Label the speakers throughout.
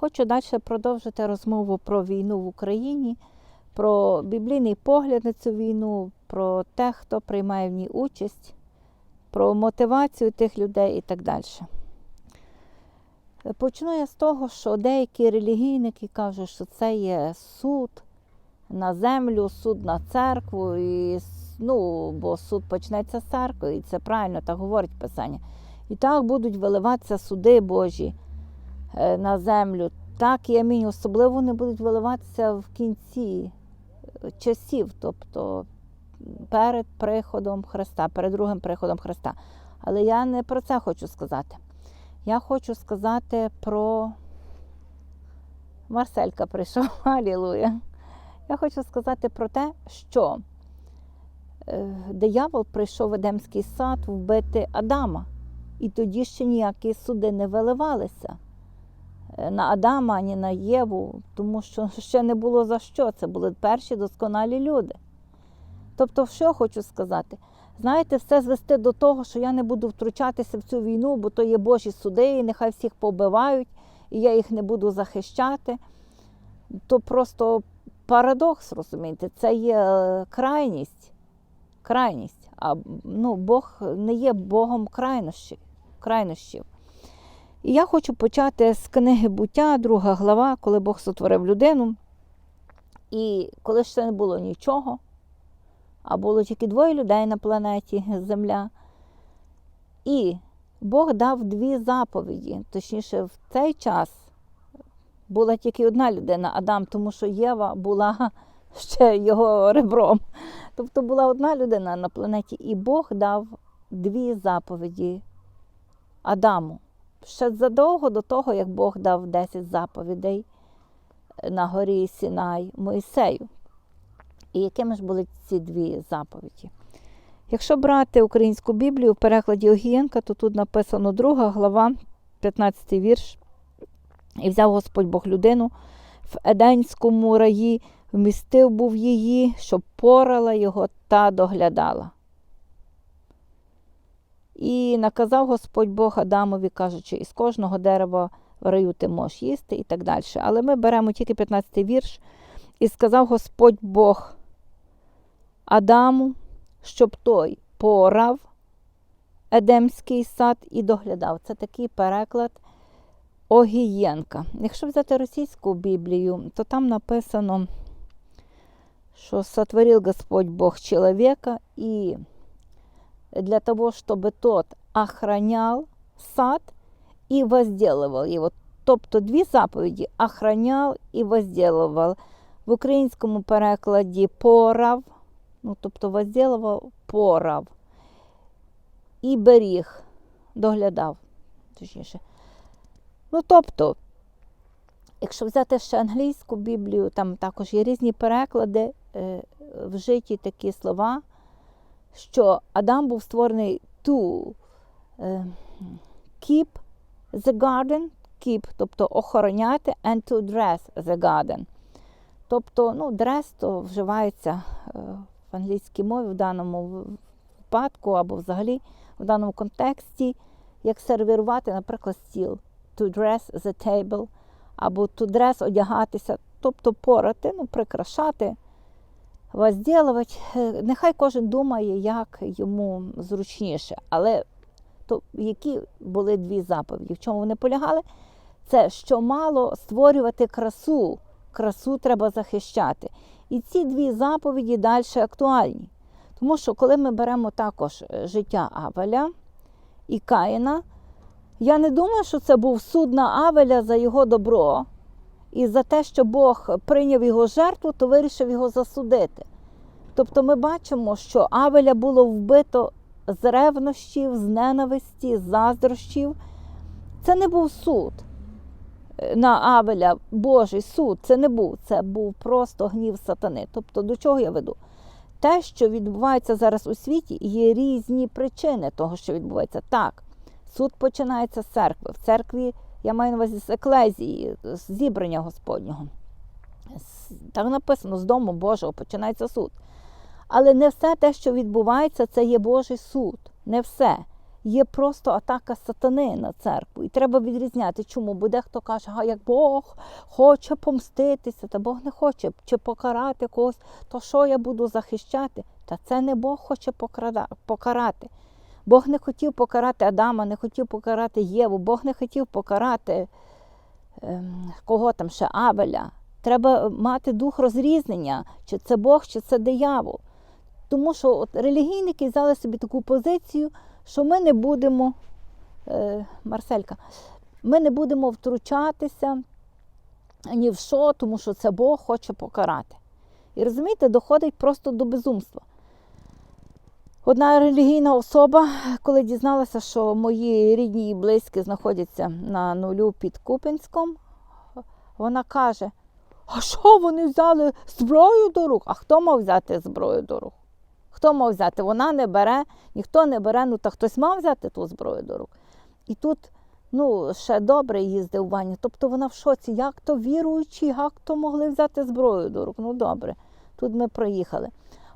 Speaker 1: Хочу далі продовжити розмову про війну в Україні, про біблійний погляд на цю війну, про те, хто приймає в ній участь, про мотивацію тих людей і так далі. Почну я з того, що деякі релігійники кажуть, що це є суд на землю, суд на церкву, і, ну, бо суд почнеться з церкви, і це правильно так говорить Писання. І так будуть виливатися суди Божі на землю. Так і амінь. Особливо вони будуть виливатися в кінці е, часів, тобто перед приходом Христа, перед другим приходом Христа. Але я не про це хочу сказати. Я хочу сказати про Марселька прийшов. Алілуя. Я хочу сказати про те, що е, диявол прийшов в Едемський сад вбити Адама. І тоді ще ніякі суди не виливалися е, на Адама, ані на Єву, тому що ще не було за що. Це були перші досконалі люди. Тобто, що хочу сказати? Знаєте, все звести до того, що я не буду втручатися в цю війну, бо то є Божі суди, і нехай всіх побивають, і я їх не буду захищати. То просто парадокс, розумієте, це є е, крайність. крайність. А ну, Бог не є Богом крайнощів. крайнощів. І я хочу почати з книги буття, друга глава, коли Бог сотворив людину. І коли ще не було нічого, а було тільки двоє людей на планеті Земля. І Бог дав дві заповіді. Точніше, в цей час була тільки одна людина, Адам, тому що Єва була ще його ребром. Тобто була одна людина на планеті, і Бог дав дві заповіді Адаму. Ще задовго до того, як Бог дав 10 заповідей на горі Сінай Моїсею. І якими ж були ці дві заповіді? Якщо брати українську Біблію в перекладі Огієнка, то тут написано друга глава, 15 вірш. І взяв Господь Бог людину в Еденському раї, вмістив був її, щоб порала його та доглядала. І наказав Господь Бог Адамові, кажучи, із кожного дерева в раю ти можеш їсти і так далі. Але ми беремо тільки 15 вірш. І сказав Господь Бог Адаму, щоб той порав Едемський сад і доглядав. Це такий переклад Огієнка. Якщо взяти російську Біблію, то там написано, що сотворил Господь Бог чоловіка і для того, щоб тот охранял сад і возделывал його. Тобто дві заповіді охраняв і возделывал. В українському перекладі порав, ну, тобто возделывал, порав. І беріг, доглядав, точніше. Ну, тобто, якщо взяти ще англійську Біблію, там також є різні переклади, е, вжиті такі слова, що Адам був створений to е, keep the garden, keep, тобто охороняти, and to dress the garden. Тобто, ну, dress то вживається е, в англійській мові в даному випадку або взагалі в даному контексті, як сервірувати, наприклад, стіл. To dress the table, або to dress одягатися, тобто порати, ну, прикрашати, возділувати. Е, Нехай кожен думає, як йому зручніше. Але то, які були дві заповіді? В чому вони полягали? Це що мало створювати красу, красу треба захищати. І ці дві заповіді далі актуальні. Тому що коли ми беремо також е, життя Авеля і Каїна, я не думаю, що це був суд на Авеля за його добро. І за те, що Бог прийняв його жертву, то вирішив його засудити. Тобто ми бачимо, що Авеля було вбито з ревнощів, з ненависті, з заздрощів. Це не був суд е, на Авеля, Божий суд. Це не був. Це був просто гнів сатани. Тобто, до чого я веду? Те, що відбувається зараз у світі, є різні причини того, що відбувається. Так, суд починається з церкви. В церкві я маю на увазі з еклезії, з зібрання Господнього. Так написано, з дому Божого починається суд. Але не все те, що відбувається, це є Божий суд. Не все. є просто атака сатани на церкву. І треба відрізняти, чому. Бо дехто каже, а як Бог хоче помститися, та Бог не хоче чи покарати когось, то що я буду захищати? Та це не Бог хоче покарати. Бог не хотів покарати Адама, не хотів покарати Єву, Бог не хотів покарати ем, кого там ще Авеля. Треба мати дух розрізнення, чи це Бог, чи це диявол. Тому що от релігійники взяли собі таку позицію, що ми не будемо, е, Марселька, ми не будемо втручатися ні в що, тому що це Бог хоче покарати. І розумієте, доходить просто до безумства. Одна релігійна особа, коли дізналася, що мої рідні і близькі знаходяться на нулю під Купенськом, вона каже: А що вони взяли зброю до рук? А хто мав взяти зброю до рук? Хто мав взяти? Вона не бере, ніхто не бере, ну та хтось мав взяти ту зброю до рук. І тут ну, ще добре її здивування. Тобто вона в шоці, як то віруючі, як то могли взяти зброю до рук. Ну добре, тут ми проїхали.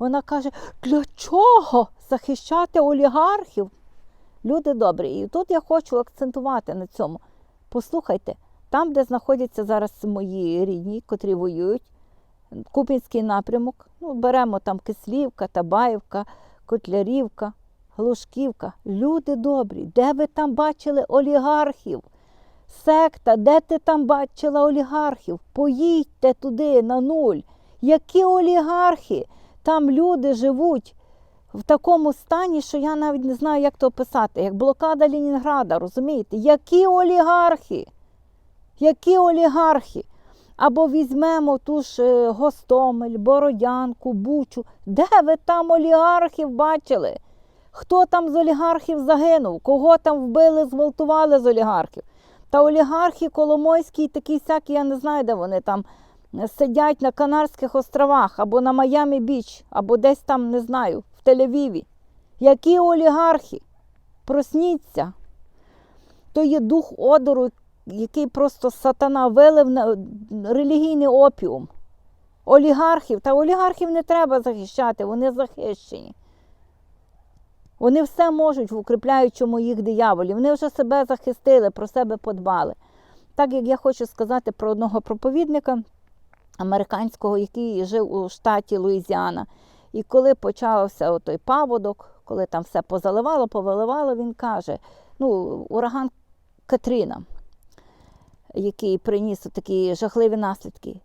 Speaker 1: Вона каже, для чого захищати олігархів? Люди добрі. І тут я хочу акцентувати на цьому. Послухайте, там, де знаходяться зараз мої рідні, котрі воюють, Купінський напрямок, ну, беремо там Кислівка, Табаївка, Котлярівка, Глушківка. Люди добрі, де ви там бачили олігархів? Секта, де ти там бачила олігархів? Поїдьте туди на нуль. Які олігархи? Там люди живуть в такому стані, що я навіть не знаю, як то описати, як блокада Ленінграда, розумієте? Які олігархи? Які олігархи? Або візьмемо ту ж е, Гостомель, Бородянку, Бучу. Де ви там олігархів бачили? Хто там з олігархів загинув? Кого там вбили, зґвалтували з олігархів? Та олігархи Коломойські такі всякі, я не знаю, де вони там сидять на Канарських островах, або на Майамі Біч, або десь там, не знаю, в Тель-Авіві. Які олігархи? Просніться. То є дух одору, який просто сатана вилив на релігійний опіум. Олігархів, та олігархів не треба захищати, вони захищені. Вони все можуть в укріпляючому їх дияволі. Вони вже себе захистили, про себе подбали. Так як я хочу сказати про одного проповідника американського, який жив у штаті Луїзіана. І коли почався той паводок, коли там все позаливало, повиливало, він каже: ну, ураган Катріна, який приніс такі жахливі наслідки.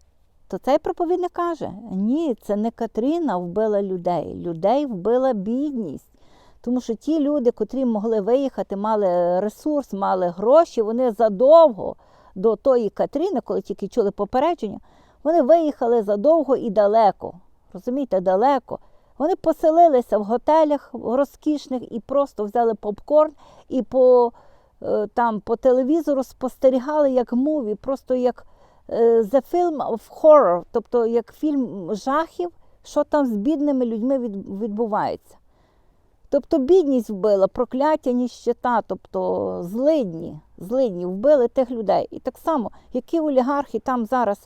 Speaker 1: То цей проповідник каже: ні, це не Катріна вбила людей, людей вбила бідність. Тому що ті люди, котрі могли виїхати, мали ресурс, мали гроші, вони задовго до тої Катріни, коли тільки чули попередження, вони виїхали задовго і далеко. Розумієте, далеко. Вони поселилися в готелях розкішних і просто взяли попкорн і по, е, там, по телевізору спостерігали як муві, просто як е, the film of horror, тобто як фільм жахів, що там з бідними людьми відбувається. Тобто бідність вбила, прокляття, ніщета, тобто злидні, злидні вбили тих людей. І так само, які олігархи там зараз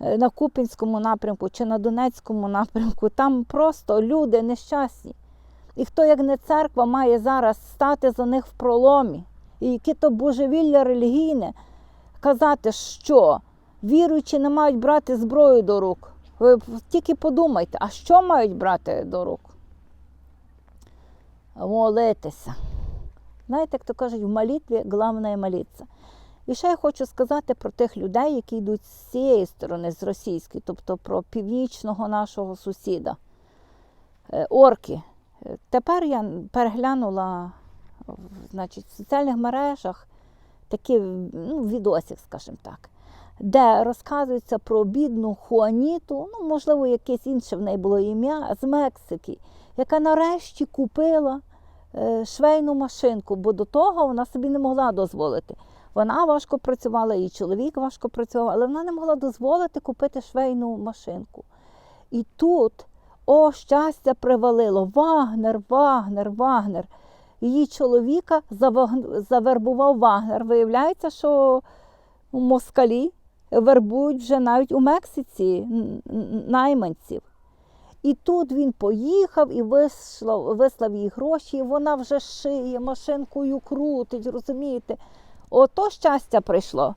Speaker 1: на Купінському напрямку чи на Донецькому напрямку, там просто люди нещасні. І хто, як не церква, має зараз стати за них в проломі. І яке то божевілля релігійне казати, що віруючі не мають брати зброю до рук. Ви тільки подумайте, а що мають брати до рук? Молитися. Знаєте, як то кажуть, в молитві головне молитися. І ще я хочу сказати про тих людей, які йдуть з цієї сторони, з російської, тобто про північного нашого сусіда. Е, Орки. Е, Тепер я переглянула значить, в соціальних мережах такі ну, відосик, скажімо так, де розказується про бідну Хуаніту, ну, можливо, якесь інше в неї було ім'я з Мексики, яка нарешті купила е, швейну машинку, бо до того вона собі не могла дозволити. Вона важко працювала, її чоловік важко працював, але вона не могла дозволити купити швейну машинку. І тут, о, щастя, привалило. Вагнер, Вагнер, Вагнер. Її чоловіка завербував Вагнер. Виявляється, що москалі вербують вже навіть у Мексиці найманців. І тут він поїхав і вислав, вислав їй гроші, і вона вже шиє, машинкою крутить, розумієте? Ото щастя прийшло.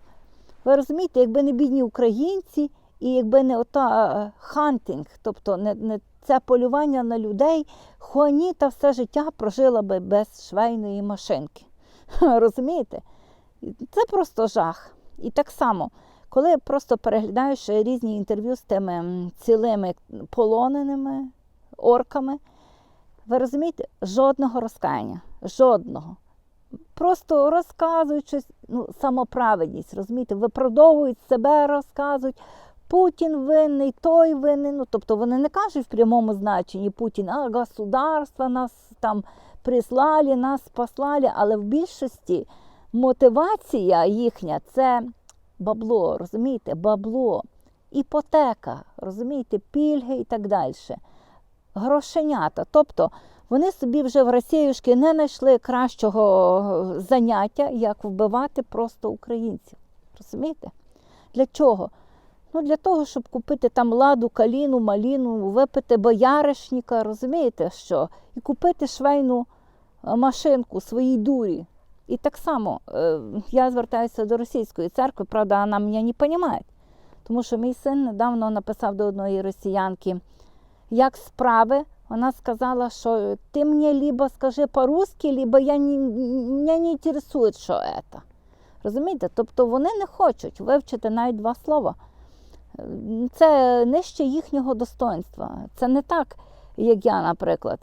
Speaker 1: Ви розумієте, якби не бідні українці, і якби не ота е, хантинг, тобто не, не це полювання на людей, Хуаніта все життя прожила би без швейної машинки. Розумієте? Це просто жах. І так само, коли просто переглядаєш різні інтерв'ю з тими цілими полоненими орками, ви розумієте, жодного розкаяння, жодного. Просто розказують щось, ну, самоправедність, розумієте, виправдовують себе, розказують. Путін винний, той винний. Ну, тобто вони не кажуть в прямому значенні Путін, а государство нас там прислали, нас послали, але в більшості мотивація їхня це бабло, розумієте, бабло, іпотека, розумієте, пільги і так далі. Грошенята. Тобто вони собі вже в Росіюшки не знайшли кращого заняття, як вбивати просто українців. Розумієте? Для чого? Ну, для того, щоб купити там ладу, каліну, маліну, випити бояришника, розумієте що? І купити швейну е, машинку своїй дурі. І так само е, я звертаюся до російської церкви, правда, вона мене не розуміє. Тому що мій син недавно написав до одної росіянки, як справи. Вона сказала, що ти мені либо скажи по-русски, либо я не, мене не інтересує, що це. Розумієте? Тобто вони не хочуть вивчити навіть два слова. Це нижче їхнього достоинства. Це не так, як я, наприклад.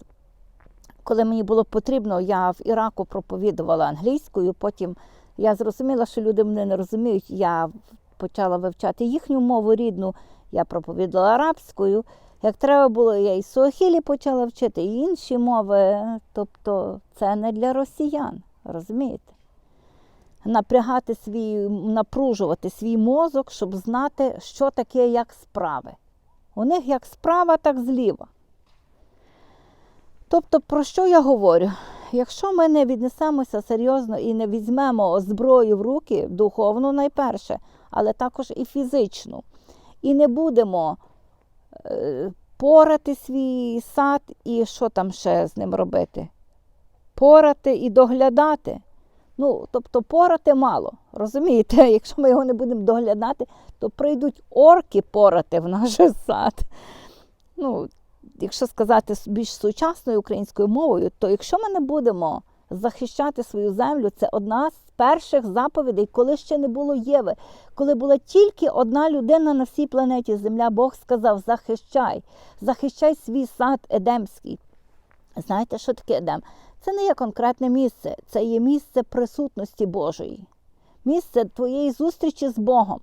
Speaker 1: Коли мені було потрібно, я в Іраку проповідувала англійською, потім я зрозуміла, що люди мене не розуміють. Я почала вивчати їхню мову рідну, я проповідала арабською. Як треба було, я і суахілі почала вчити, і інші мови. Тобто це не для росіян, розумієте? Напрягати свій, напружувати свій мозок, щоб знати, що таке як справи. У них як справа, так зліва. Тобто, про що я говорю? Якщо ми не віднесемося серйозно і не візьмемо зброю в руки, духовну найперше, але також і фізичну, і не будемо порати свій сад і що там ще з ним робити? Порати і доглядати. Ну, тобто порати мало. Розумієте, якщо ми його не будемо доглядати, то прийдуть орки порати в наш сад. Ну, якщо сказати більш сучасною українською мовою, то якщо ми не будемо захищати свою землю, це одна з перших заповідей, коли ще не було Єви, коли була тільки одна людина на всій планеті Земля, Бог сказав: захищай, захищай свій сад Едемський. Знаєте, що таке Едем? Це не є конкретне місце, це є місце присутності Божої, місце твоєї зустрічі з Богом.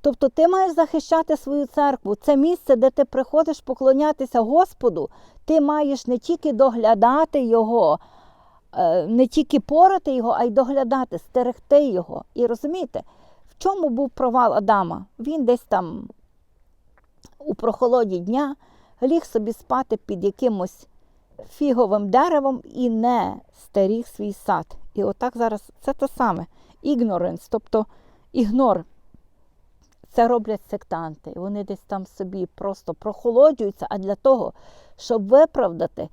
Speaker 1: Тобто ти маєш захищати свою церкву. Це місце, де ти приходиш поклонятися Господу, ти маєш не тільки доглядати Його, не тільки порати його, а й доглядати, стерегти його. І розумієте, в чому був провал Адама? Він десь там у прохолоді дня ліг собі спати під якимось фіговим деревом і не стеріг свій сад. І отак зараз це те саме. Ігноренс, тобто ігнор. Це роблять сектанти. Вони десь там собі просто прохолоджуються, а для того, щоб виправдати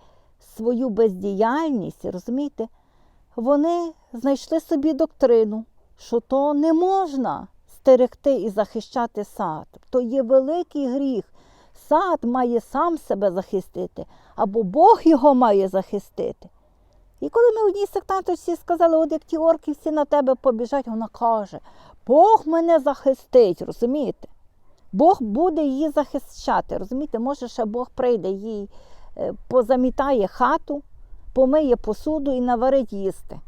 Speaker 1: свою бездіяльність, розумієте, вони знайшли собі доктрину, що то не можна стерегти і захищати сад. То є великий гріх. Сад має сам себе захистити, або Бог його має захистити. І коли ми одній сектанточці сказали, от як ті орки всі на тебе побіжать, вона каже, Бог мене захистить, розумієте? Бог буде її захищати. розумієте? Може, ще Бог прийде, їй позамітає хату, помиє посуду і наварить їсти.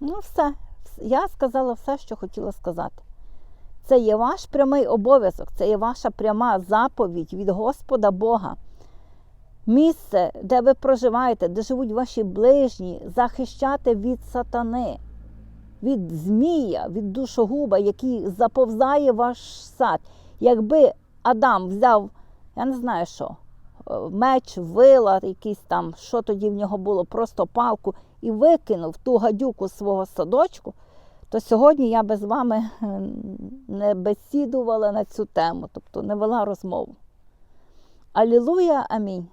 Speaker 1: Ну, все. Я сказала все, що хотіла сказати. Це є ваш прямий обов'язок, це є ваша пряма заповідь від Господа Бога. Місце, де ви проживаєте, де живуть ваші ближні, захищати від сатани, від змія, від душогуба, який заповзає ваш сад. Якби Адам взяв, я не знаю що, меч, вила, якийсь там, що тоді в нього було, просто палку, і викинув ту гадюку свого садочку, то сьогодні я би з вами не бесідувала на цю тему, тобто не вела розмову. Алілуя, амінь.